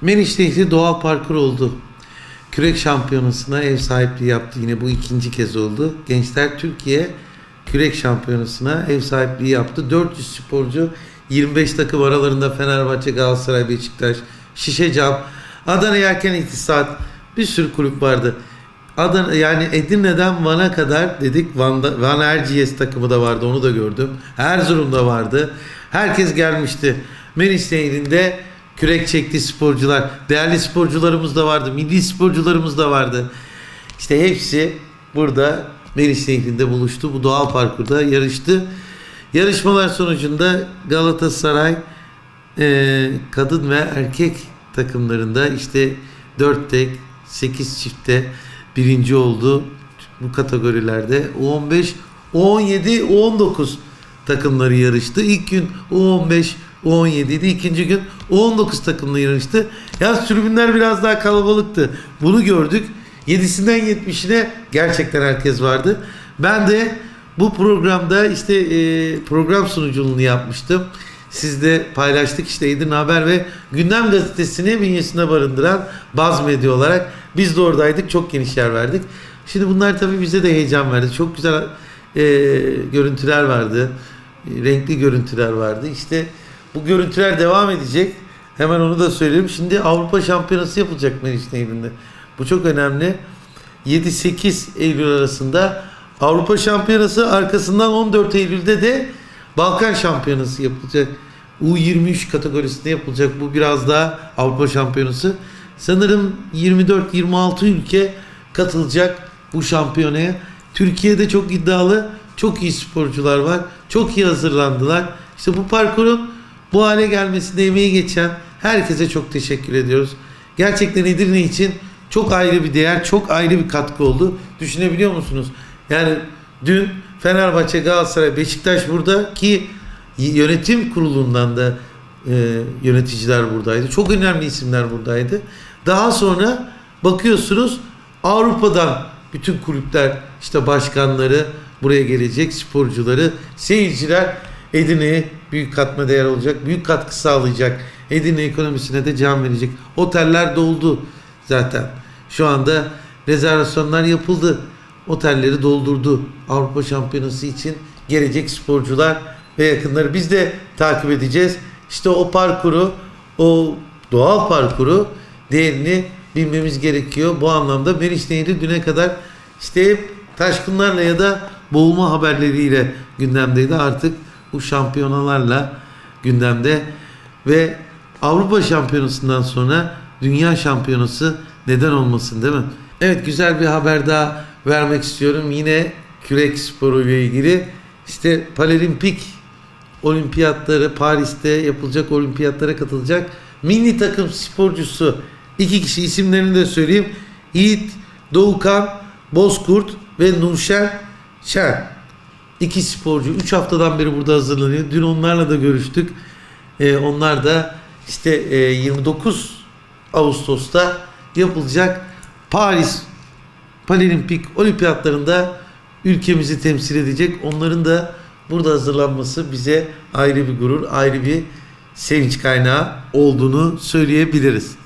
Meriç Nehri doğal parkur oldu. Kürek şampiyonasına ev sahipliği yaptı. Yine bu ikinci kez oldu. Gençler Türkiye Kürek şampiyonasına ev sahipliği yaptı. 400 sporcu 25 takım aralarında Fenerbahçe, Galatasaray, Beşiktaş, Şişecam, Adana Yerken İktisat bir sürü kulüp vardı. Adana yani Edirne'den Van'a kadar dedik Van'da, Van Erciyes takımı da vardı onu da gördüm. Erzurum'da vardı. Herkes gelmişti. Meriç Nehri'nde kürek çekti sporcular. Değerli sporcularımız da vardı. Milli sporcularımız da vardı. İşte hepsi burada Meriç Nehri'nde buluştu. Bu doğal parkurda yarıştı. Yarışmalar sonucunda Galatasaray e, kadın ve erkek takımlarında işte 4 tek 8 çifte birinci oldu bu kategorilerde. U15, U17, U19 takımları yarıştı. İlk gün U15, U17 idi. İkinci gün U19 takımları yarıştı. Yalnız tribünler biraz daha kalabalıktı. Bunu gördük. 7'sinden 70'ine gerçekten herkes vardı. Ben de bu programda işte e, program sunuculuğunu yapmıştım. Sizde paylaştık işte Edirne Haber ve Gündem Gazetesi'ni bünyesinde barındıran Baz Medya olarak biz de oradaydık. Çok geniş yer verdik. Şimdi bunlar tabii bize de heyecan verdi. Çok güzel e, görüntüler vardı. E, renkli görüntüler vardı. İşte bu görüntüler devam edecek. Hemen onu da söyleyeyim. Şimdi Avrupa Şampiyonası yapılacak Meriç Nehri'nde. Bu çok önemli. 7-8 Eylül arasında Avrupa Şampiyonası arkasından 14 Eylül'de de Balkan Şampiyonası yapılacak. U23 kategorisinde yapılacak. Bu biraz daha Avrupa Şampiyonası. Sanırım 24-26 ülke katılacak bu şampiyonaya. Türkiye'de çok iddialı, çok iyi sporcular var. Çok iyi hazırlandılar. İşte bu parkurun bu hale gelmesinde emeği geçen herkese çok teşekkür ediyoruz. Gerçekten Edirne için çok ayrı bir değer, çok ayrı bir katkı oldu. Düşünebiliyor musunuz? Yani dün Fenerbahçe, Galatasaray, Beşiktaş burada ki yönetim kurulundan da e, yöneticiler buradaydı. Çok önemli isimler buradaydı. Daha sonra bakıyorsunuz Avrupa'dan bütün kulüpler işte başkanları buraya gelecek, sporcuları, seyirciler Edirne'ye büyük katma değer olacak, büyük katkı sağlayacak. Edirne ekonomisine de can verecek. Oteller doldu zaten. Şu anda rezervasyonlar yapıldı. Otelleri doldurdu. Avrupa Şampiyonası için gelecek sporcular ve yakınları biz de takip edeceğiz. İşte o parkuru, o doğal parkuru değerini bilmemiz gerekiyor. Bu anlamda Meriç Nehri düne kadar işte hep taşkınlarla ya da boğulma haberleriyle gündemdeydi. Artık bu şampiyonalarla gündemde ve Avrupa Şampiyonası'ndan sonra Dünya Şampiyonası neden olmasın değil mi? Evet güzel bir haber daha vermek istiyorum. Yine kürek sporu ile ilgili işte Paralimpik olimpiyatları Paris'te yapılacak olimpiyatlara katılacak milli takım sporcusu iki kişi isimlerini de söyleyeyim. Yiğit Doğukan Bozkurt ve Nurşen Şen. İki sporcu 3 haftadan beri burada hazırlanıyor. Dün onlarla da görüştük. Ee, onlar da işte e, 29 Ağustos'ta yapılacak Paris Paralimpik olimpiyatlarında ülkemizi temsil edecek. Onların da burada hazırlanması bize ayrı bir gurur, ayrı bir sevinç kaynağı olduğunu söyleyebiliriz.